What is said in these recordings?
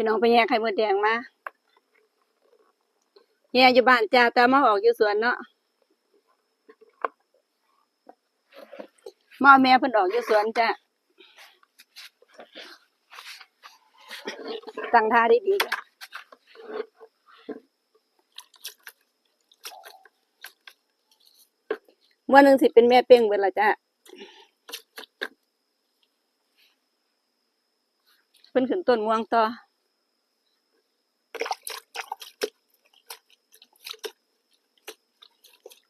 พี่น้องไปแย่ไข่มดแดงมาแย่อยู่บ้านจ้าแต่มาออกอยู่สวนเนาะมาเอาแม่เพิ่นออกอยู่สวนจ้ะตั้งท่าได้ดีวันหนึ่งสิเป็นแม่เป้งเบิดละจ้ะเพิ่นขึ้นต้นม่วงต่อ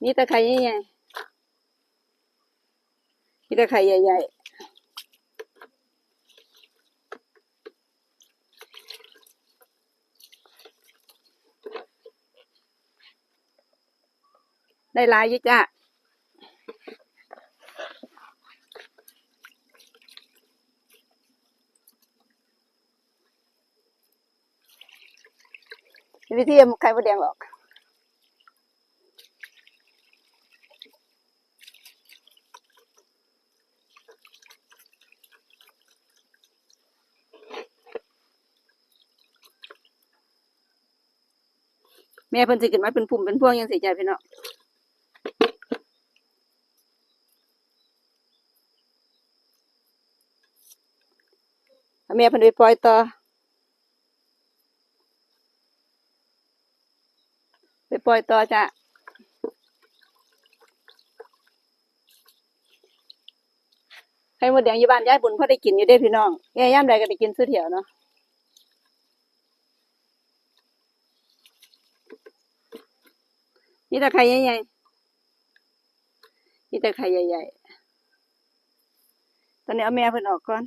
มีตะไคร้ใหญ่ๆมีตะไคร้ใหญ่ๆได้ลายยู่จ้ะวิธีเอาไข่มดแดงหรอก แม่เพิ่นสิขึ้นมาเป็นพุ่มเป็นพวงยังสิจ้ะพี่น้องเอาแม่เพิ่นไปปล่อยต่อไปปล่อยต่อจ้ะไข่มดแดงอยู่บ้านยายบุญพอได้กินอยู่เด้พี่น้องแย่ย่ามใดก็ได้กินซื้อเถียวเนาะ นี่ตะไคร้ใหญ่ๆนี่ตะไคร้ใหญ่ๆ ตอนนี้เอาแม่เพิ่นออกก่อน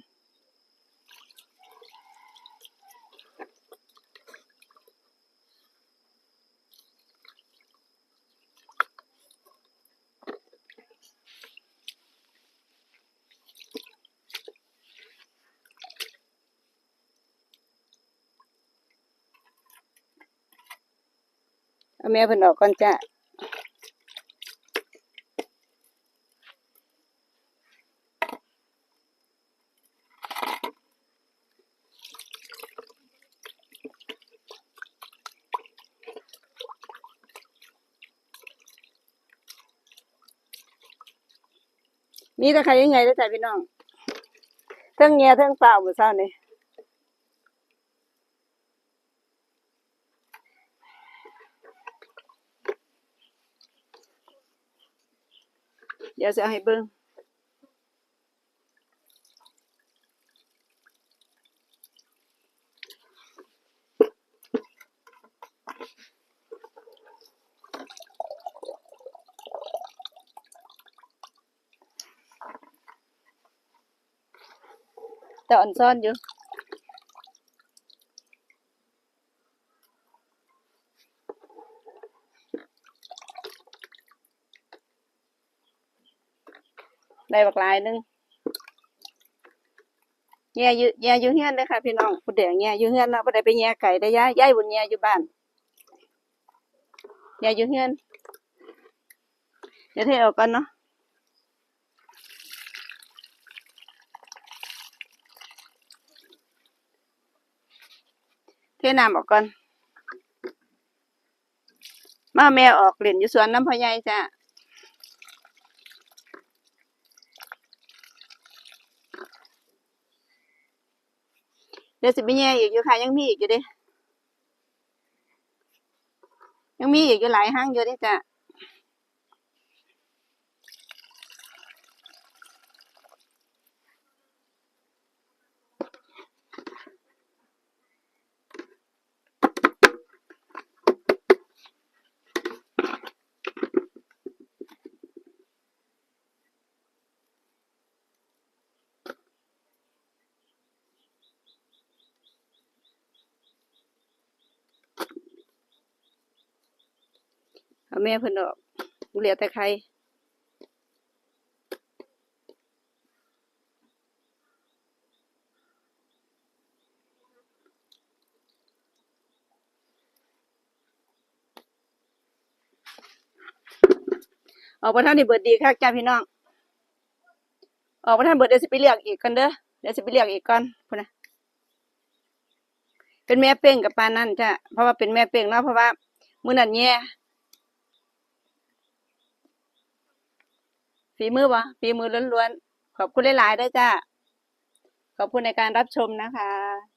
เอาแม่เพิ่นออกก่อนจ้ะ มีตะไคร้ใหญ่ๆเลยจ้ะพี่น้องเทั้งเงียเทั้งเปล่าหมดเช้านี่เดี๋ยวจะให้เบิ้ง แต่อ่อนซ่อนอยู่ได้บักหลายหนึงแย่อยู่แย่อยู่เฮือนเด้อค่ะพี่น้องผู้เดียวแย่อยู่เฮือนเนาะบ่ได้ไปแย่ไก่ได้ย้ายย้ายบุญแย่อยู่บ้านแย่อยู่เฮือนเดี๋ยวเทออกก่อนเนาะ ทน้ำออกก่อน มาแม่ออกเล่นอยู่สวนน้ำพ่อใหญ่จ้ะเดี๋ยวสิไปแย่อีกอยู่ค่ะ ยังมีอีกอยู่ดิยังมีอีกอยู่หลายห้างอยู่ดิจ้ะ เอาแม่เพิ่นออกเหลือแต่ใครออกมาท่านนี่เบิดดีค่ะจ้าพี่น้อง ออกมาท่านเบิดเดี๋ยวสิไปเรียกอีกกันเด้อ เดี๋ยวสิไปเรียกอีกก่อนพุ่นนะเป็นแม่เป้งกับปานนั่นจ้ะ เพราะว่าเป็นแม่เป้งเนาะ เพราะว่ามื้อนั้นแย่ ฝีมือวะฝีมือล้วนๆ ขอบคุณหลายๆด้วยจ้า ขอบคุณในการรับชมนะคะ